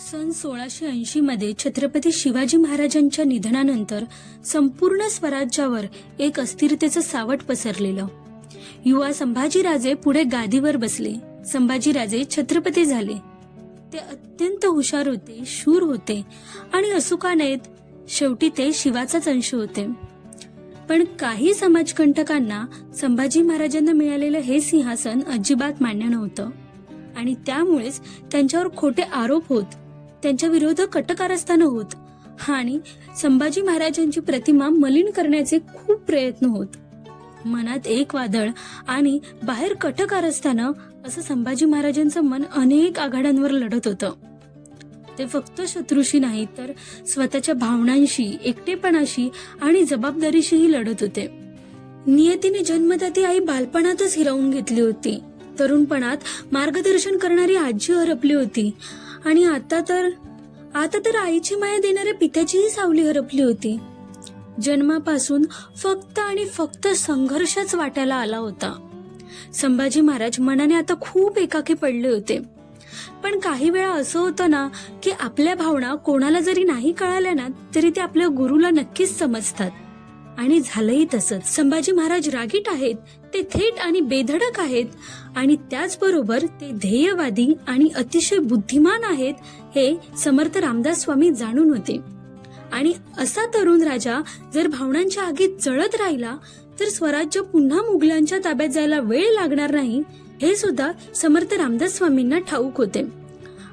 सन सोळाशे ऐंशी मध्ये छत्रपती शिवाजी महाराजांच्या निधनानंतर संपूर्ण स्वराज्यावर एक अस्थिरतेचं सावट पसरलेलं. युवा संभाजीराजे पुढे गादीवर बसले. संभाजीराजे छत्रपती झाले. ते अत्यंत हुशार होते शूर होते आणि असूका नाहीत. शेवटी ते शिवाचाच अंश होते. पण काही समाजकंटकांना संभाजी महाराजांना मिळालेलं हे सिंहासन अजिबात मान्य नव्हतं. आणि त्यामुळेच त्यांच्यावर खोटे आरोप होत त्यांच्या विरोधात कटकारस्थानं होत आणि संभाजी महाराजांची प्रतिमा मलिन करण्याचे खूप प्रयत्न होत. मनात एक वादळ आणि बाहेर कटकारस्थानं असं संभाजी महाराजांचं मन अनेक आघाड्यांवर लढत होतं. ते फक्त शत्रूशी नाही तर स्वतःच्या भावनांशी एकटेपणाशी आणि जबाबदारीशीही लढत होते. नियतीने जन्मदाती आई बालपणातच हिरावून घेतली होती. तरुणपणात मार्गदर्शन करणारी आजी हरपली होती. आणि आता तर आता तर आईची माया देणाऱ्या पित्याचीही सावली हरपली होती. जन्मापासून फक्त आणि फक्त संघर्षच वाटायला आला होता. संभाजी महाराज मनाने आता खूप एकाकी पडले होते. पण काही वेळा असं होतं ना की आपल्या भावना कोणाला जरी नाही कळाल्या ना तरी ते आपल्या गुरुला नक्कीच समजतात. आणि झालंही तसंच. संभाजी महाराज रागीट आहेत ते थेट आणि बेधडक आहेत. आणि त्याचबरोबर ते ध्येयवादी आणि अतिशय बुद्धिमान आहेत हे समर्थ रामदास स्वामी जाणून होते. आणि असा तरुण राजा जर भावनांच्या आगीत जळत राहिला तर स्वराज्य पुन्हा मुघलांच्या ताब्यात जायला वेळ लागणार नाही हे सुद्धा समर्थ रामदास स्वामींना ठाऊक होते.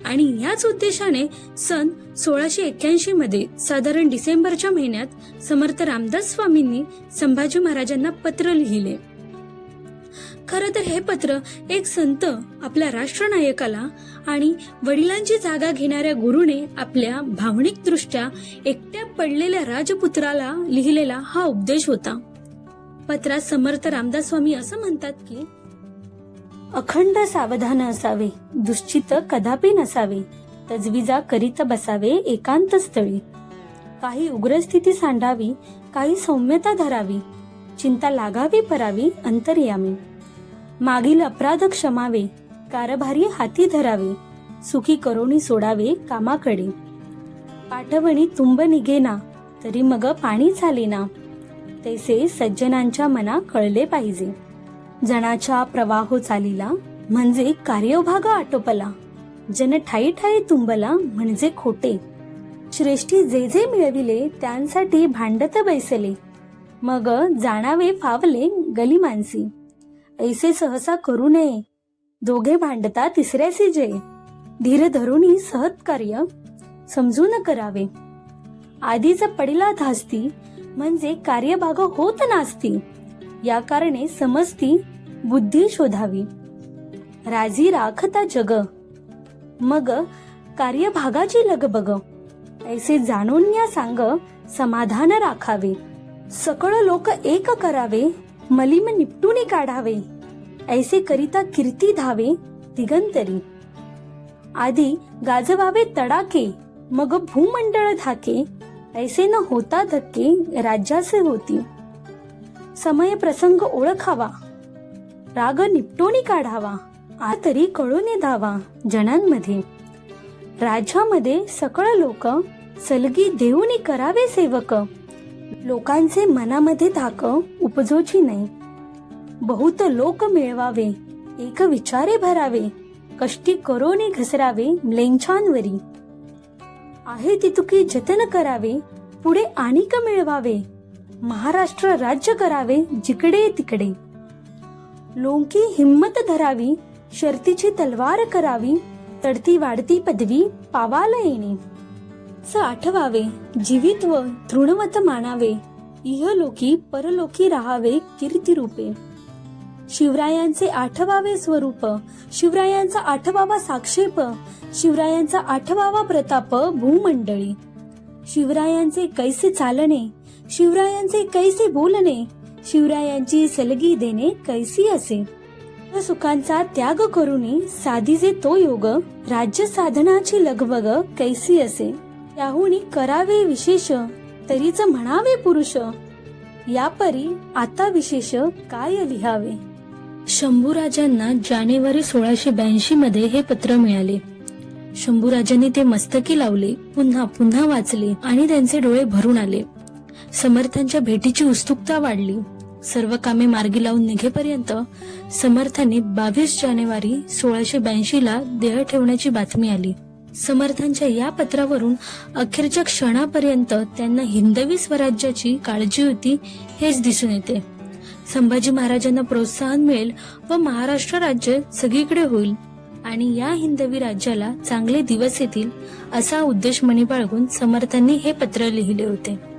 आणि याच उद्देशाने सन सोळाशे एक्क्याऐंशी मध्ये साधारण डिसेंबरच्या महिन्यात समर्थ रामदास स्वामींनी संभाजी महाराजांना पत्र लिहिले. खर तर हे पत्र एक संत आपल्या राष्ट्रनायकाला आणि वडिलांची जागा घेणाऱ्या गुरुने आपल्या भावनिक दृष्ट्या एकट्या पडलेल्या राजपुत्राला लिहिलेला हा उपदेश होता. पत्रात समर्थ रामदास स्वामी असं म्हणतात की अखंड सावधान असावे दुश्चित कदापि नसावे तजविजा करीत बसावे एकांत स्थळी. काही उग्रस्थिती सांडावी काही सौम्यता धरावी चिंता लागावी परावी अंतर्यामी. मागील अपराध क्षमावे कारभारी हाती धरावे सुखी करोणी सोडावे कामाकडे. पाठवणी तुंब निघेना तरी मग पाणी ना तैसे सज्जनांच्या मना कळले पाहिजे. जणाच्या प्रवाहो चालीला म्हणजे कार्यभाग आटोपला. जन ठाई ठाई तुंबला म्हणजे खोटे. श्रेष्ठी जे जे मिळविले त्यांसाठी भांडत बैसले. मग जाणावे फावले गली मानसी. ऐसे सहसा करू नये. दोघे भांडता तिसऱ्यासी जे. धीर धरुनी सहत्कार्य समजून करावे. आधीच पडिला धास्ती म्हणजे कार्यभाग होत नास्ती. या कारणे समजती बुद्धी शोधावी. राजी राखता जग. मग कार्यभागाची लगबग. ऐसे जाणून या सांग समाधान राखावे. सकळ लोक एक करावे मलिम निपटून काढावे. ऐसे करिता कीर्ती धावे दिगंतरी. आधी गाजवावे तडाके मग भूमंडळ धाके. ऐसे न होता धक्के राज्याचे होती. समय प्रसंग ओळखावा. राग निपटोनी काढावा. आ तरी कळून धावा जणांमध्ये. राज्यामध्ये सकळ लोक सलगी देऊनी करावे सेवक. लोकांचे मनामध्ये धाक उपजोची नाही. बहुत लोक मिळवावे एक विचारे भरावे कष्टी करोनी घसरावे म्लेंछांवरी. आहे तितुकी जतन करावे पुढे आणिक मिळवावे. महाराष्ट्र राज्य करावे जिकडे तिकडे. लोंकी हिम्मत धरावी शर्तीची तलवार करावी तडती वाढती पदवी पावाला येणे. स आठवावे जीवित्व तृणवत मानावे इहलोकी परलोकी राहावे कीर्ती रूपे शिवरायांचे आठवावे स्वरूप शिवरायांचा आठवावा साक्षेप शिवरायांचा आठवावा प्रताप भूमंडळी. शिवरायांचे कैसे चालणे शिवरायांचे कैसे बोलणे? शिवरायांची सलगी देणे कैसी असे? सुखांचा त्याग करूने साधीचे तो योग राज्य साधनाची लगबग कैसी असे? त्याहुनी करावे विशेष तरीच म्हणावे पुरुष. यापरी आता विशेष काय लिहावे? शंभूराजांना जानेवारी सोळाशे ब्याऐंशी मध्ये हे पत्र मिळाले. शंभूराजांनी ते मस्तकी लावले पुन्हा पुन्हा वाचले आणि त्यांचे डोळे भरून आले. समर्थांच्या भेटीची उत्सुकता वाढली. सर्व कामे मार्गी लावून निघेपर्यंत समर्थांनी बावीस जानेवारी सोळाशे ब्याऐंशी ला देह ठेवण्याची बातमी आली. समर्थांच्या या पत्रावरून अखेरच्या क्षणापर्यंत त्यांना हिंदवी स्वराज्याची काळजी होती हेच दिसून येते. संभाजी महाराजांना प्रोत्साहन मिळेल व महाराष्ट्र राज्य सगळीकडे होईल आणि या हिंदवी राज्याला चांगले दिवस येतील असा उद्देश मणी बाळगून समर्थांनी हे पत्र लिहिले होते.